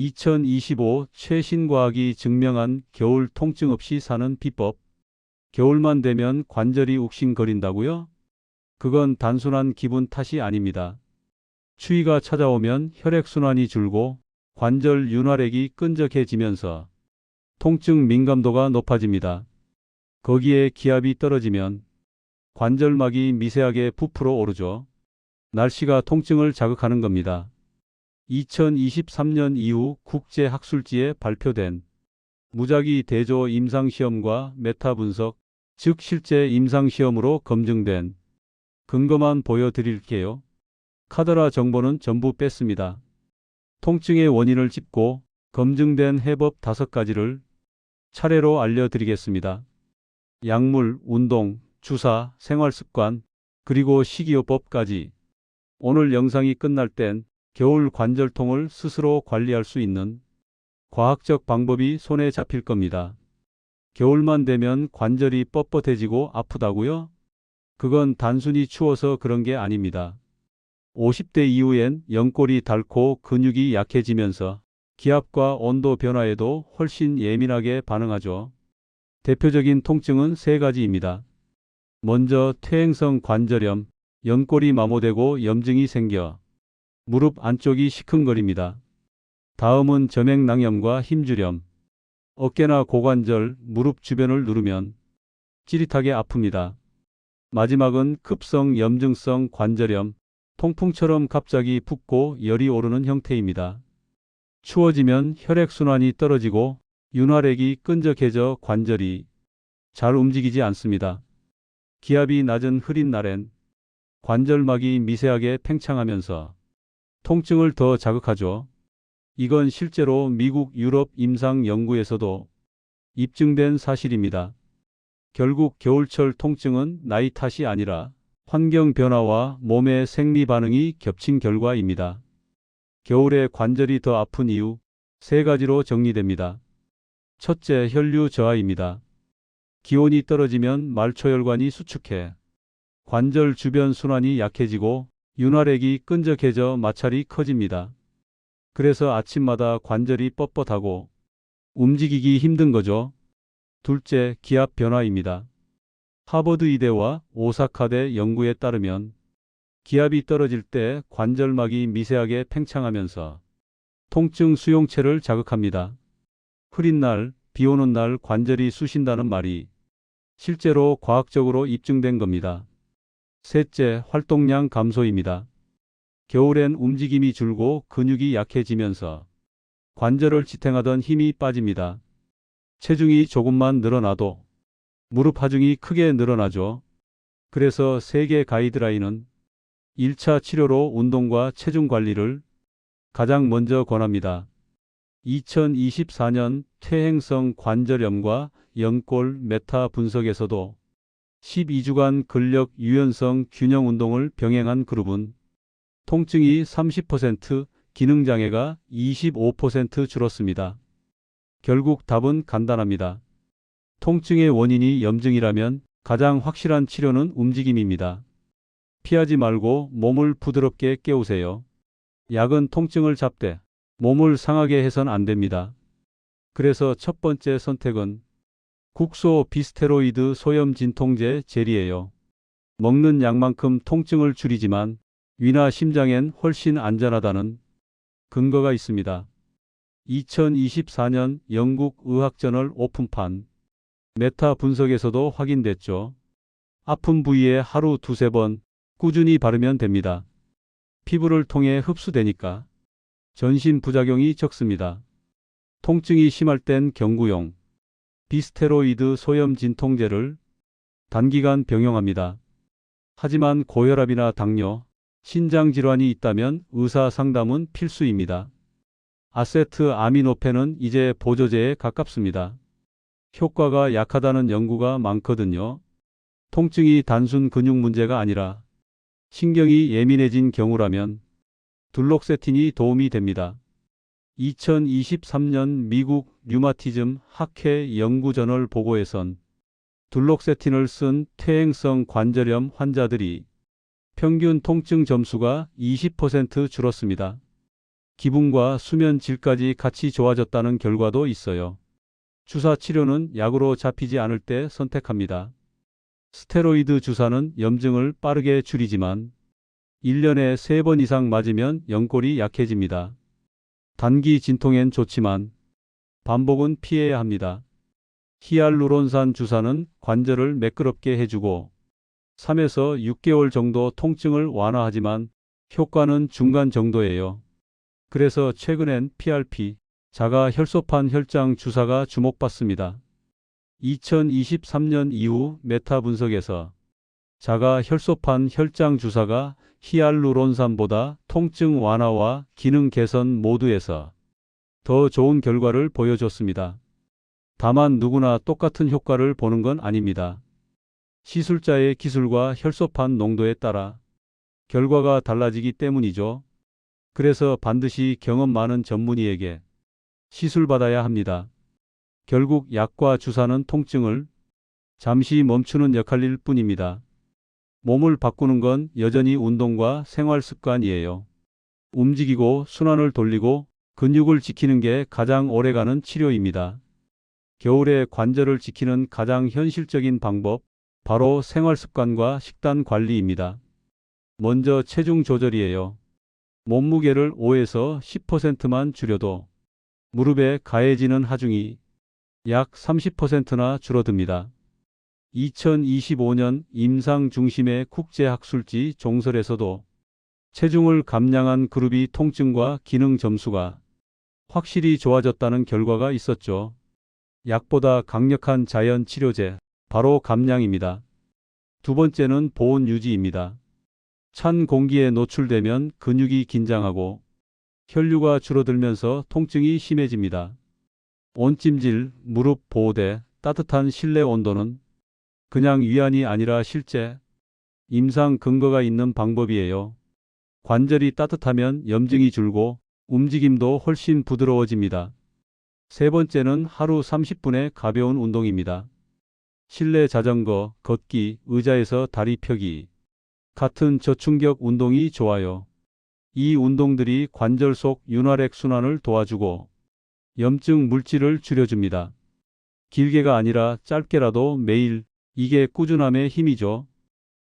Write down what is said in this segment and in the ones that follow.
2025 최신 과학이 증명한 겨울 통증 없이 사는 비법. 겨울만 되면 관절이 욱신거린다고요? 그건 단순한 기분 탓이 아닙니다. 추위가 찾아오면 혈액순환이 줄고 관절 윤활액이 끈적해지면서 통증 민감도가 높아집니다. 거기에 기압이 떨어지면 관절막이 미세하게 부풀어 오르죠. 날씨가 통증을 자극하는 겁니다. 2023년 이후 국제학술지에 발표된 무작위 대조 임상시험과 메타 분석, 즉 실제 임상시험으로 검증된 근거만 보여드릴게요. 카더라 정보는 전부 뺐습니다. 통증의 원인을 짚고 검증된 해법 다섯 가지를 차례로 알려드리겠습니다. 약물, 운동, 주사, 생활습관, 그리고 식이요법까지 오늘 영상이 끝날 땐 겨울 관절통을 스스로 관리할 수 있는 과학적 방법이 손에 잡힐 겁니다. 겨울만 되면 관절이 뻣뻣해지고 아프다고요? 그건 단순히 추워서 그런 게 아닙니다. 50대 이후엔 연골이 닳고 근육이 약해지면서 기압과 온도 변화에도 훨씬 예민하게 반응하죠. 대표적인 통증은 세 가지입니다. 먼저 퇴행성 관절염, 연골이 마모되고 염증이 생겨 무릎 안쪽이 시큰거립니다. 다음은 점액낭염과 힘주렴, 어깨나 고관절, 무릎 주변을 누르면 찌릿하게 아픕니다. 마지막은 급성 염증성 관절염, 통풍처럼 갑자기 붓고 열이 오르는 형태입니다. 추워지면 혈액순환이 떨어지고 윤활액이 끈적해져 관절이 잘 움직이지 않습니다. 기압이 낮은 흐린 날엔 관절막이 미세하게 팽창하면서 통증을 더 자극하죠. 이건 실제로 미국 유럽 임상 연구에서도 입증된 사실입니다. 결국 겨울철 통증은 나이 탓이 아니라 환경 변화와 몸의 생리 반응이 겹친 결과입니다. 겨울에 관절이 더 아픈 이유 세 가지로 정리됩니다. 첫째, 혈류 저하입니다. 기온이 떨어지면 말초혈관이 수축해 관절 주변 순환이 약해지고 윤활액이 끈적해져 마찰이 커집니다. 그래서 아침마다 관절이 뻣뻣하고 움직이기 힘든 거죠. 둘째, 기압 변화입니다. 하버드 의대와 오사카대 연구에 따르면 기압이 떨어질 때 관절막이 미세하게 팽창하면서 통증 수용체를 자극합니다. 흐린 날, 비 오는 날 관절이 쑤신다는 말이 실제로 과학적으로 입증된 겁니다. 셋째, 활동량 감소입니다. 겨울엔 움직임이 줄고 근육이 약해지면서 관절을 지탱하던 힘이 빠집니다. 체중이 조금만 늘어나도 무릎 하중이 크게 늘어나죠. 그래서 세계 가이드라인은 1차 치료로 운동과 체중 관리를 가장 먼저 권합니다. 2024년 퇴행성 관절염과 연골 메타 분석에서도 12주간 근력 유연성 균형 운동을 병행한 그룹은 통증이 30%, 기능 장애가 25% 줄었습니다. 결국 답은 간단합니다. 통증의 원인이 염증이라면 가장 확실한 치료는 움직임입니다. 피하지 말고 몸을 부드럽게 깨우세요. 약은 통증을 잡되 몸을 상하게 해선 안 됩니다. 그래서 첫 번째 선택은 국소 비스테로이드 소염 진통제 젤이에요. 먹는 약만큼 통증을 줄이지만 위나 심장엔 훨씬 안전하다는 근거가 있습니다. 2024년 영국 의학저널 오픈판 메타 분석에서도 확인됐죠. 아픈 부위에 하루 두세 번 꾸준히 바르면 됩니다. 피부를 통해 흡수되니까 전신 부작용이 적습니다. 통증이 심할 땐 경구용 비스테로이드 소염 진통제를 단기간 병용합니다. 하지만 고혈압이나 당뇨, 신장 질환이 있다면 의사 상담은 필수입니다. 아세트 아미노펜은 이제 보조제에 가깝습니다. 효과가 약하다는 연구가 많거든요. 통증이 단순 근육 문제가 아니라 신경이 예민해진 경우라면 둘록세틴이 도움이 됩니다. 2023년 미국 류마티즘 학회 연구저널 보고에선 둘록세틴을 쓴 퇴행성 관절염 환자들이 평균 통증 점수가 20% 줄었습니다. 기분과 수면 질까지 같이 좋아졌다는 결과도 있어요. 주사 치료는 약으로 잡히지 않을 때 선택합니다. 스테로이드 주사는 염증을 빠르게 줄이지만 1년에 3번 이상 맞으면 연골이 약해집니다. 단기 진통엔 좋지만 반복은 피해야 합니다. 히알루론산 주사는 관절을 매끄럽게 해주고 3에서 6개월 정도 통증을 완화하지만 효과는 중간 정도예요. 그래서 최근엔 PRP, 자가 혈소판 혈장 주사가 주목받습니다. 2023년 이후 메타 분석에서 자가 혈소판 혈장 주사가 히알루론산보다 통증 완화와 기능 개선 모두에서 더 좋은 결과를 보여줬습니다. 다만 누구나 똑같은 효과를 보는 건 아닙니다. 시술자의 기술과 혈소판 농도에 따라 결과가 달라지기 때문이죠. 그래서 반드시 경험 많은 전문의에게 시술받아야 합니다. 결국 약과 주사는 통증을 잠시 멈추는 역할일 뿐입니다. 몸을 바꾸는 건 여전히 운동과 생활 습관이에요. 움직이고 순환을 돌리고 근육을 지키는 게 가장 오래가는 치료입니다. 겨울에 관절을 지키는 가장 현실적인 방법, 바로 생활 습관과 식단 관리입니다. 먼저 체중 조절이에요. 몸무게를 5에서 10%만 줄여도 무릎에 가해지는 하중이 약 30%나 줄어듭니다. 2025년 임상 중심의 국제학술지 종설에서도 체중을 감량한 그룹이 통증과 기능 점수가 확실히 좋아졌다는 결과가 있었죠. 약보다 강력한 자연 치료제, 바로 감량입니다. 두 번째는 보온 유지입니다. 찬 공기에 노출되면 근육이 긴장하고 혈류가 줄어들면서 통증이 심해집니다. 온찜질, 무릎 보호대, 따뜻한 실내 온도는 그냥 위안이 아니라 실제 임상 근거가 있는 방법이에요. 관절이 따뜻하면 염증이 줄고 움직임도 훨씬 부드러워집니다. 세 번째는 하루 30분의 가벼운 운동입니다. 실내 자전거, 걷기, 의자에서 다리 펴기 같은 저충격 운동이 좋아요. 이 운동들이 관절 속 윤활액 순환을 도와주고 염증 물질을 줄여줍니다. 길게가 아니라 짧게라도 매일 이게 꾸준함의 힘이죠.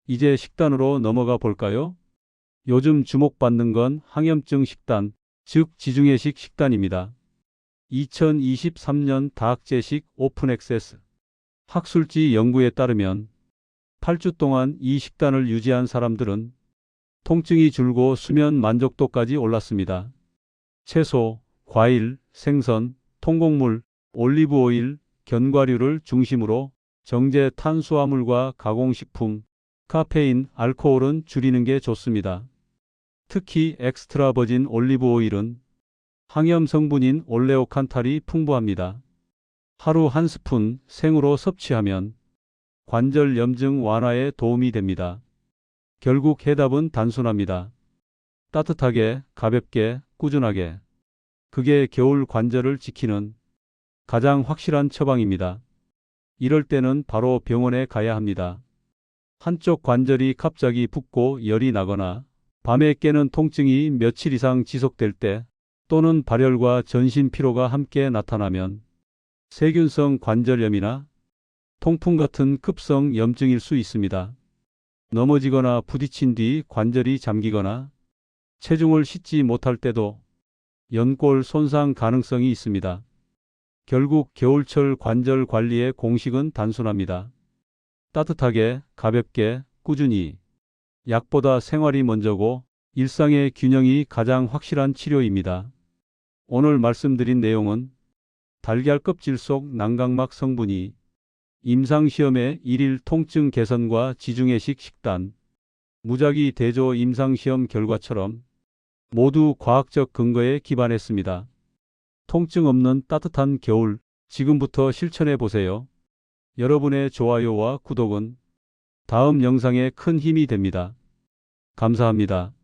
이제 식단으로 넘어가 볼까요? 요즘 주목받는 건 항염증 식단, 즉 지중해식 식단입니다. 2023년 다학제식 오픈 액세스 학술지 연구에 따르면 8주 동안 이 식단을 유지한 사람들은 통증이 줄고 수면 만족도까지 올랐습니다. 채소, 과일, 생선, 통곡물, 올리브오일, 견과류를 중심으로 정제 탄수화물과 가공식품, 카페인, 알코올은 줄이는 게 좋습니다. 특히 엑스트라 버진 올리브 오일은 항염 성분인 올레오칸탈이 풍부합니다. 하루 한 스푼 생으로 섭취하면 관절 염증 완화에 도움이 됩니다. 결국 해답은 단순합니다. 따뜻하게, 가볍게, 꾸준하게. 그게 겨울 관절을 지키는 가장 확실한 처방입니다. 이럴 때는 바로 병원에 가야 합니다. 한쪽 관절이 갑자기 붓고 열이 나거나 밤에 깨는 통증이 며칠 이상 지속될 때 또는 발열과 전신 피로가 함께 나타나면 세균성 관절염이나 통풍 같은 급성 염증일 수 있습니다. 넘어지거나 부딪힌 뒤 관절이 잠기거나 체중을 싣지 못할 때도 연골 손상 가능성이 있습니다. 결국 겨울철 관절 관리의 공식은 단순합니다. 따뜻하게, 가볍게, 꾸준히. 약보다 생활이 먼저고 일상의 균형이 가장 확실한 치료입니다. 오늘 말씀드린 내용은 달걀 껍질 속 난각막 성분이 임상시험의 일일 통증 개선과 지중해식 식단, 무작위 대조 임상시험 결과처럼 모두 과학적 근거에 기반했습니다. 통증 없는 따뜻한 겨울, 지금부터 실천해 보세요. 여러분의 좋아요와 구독은 다음 영상에 큰 힘이 됩니다. 감사합니다.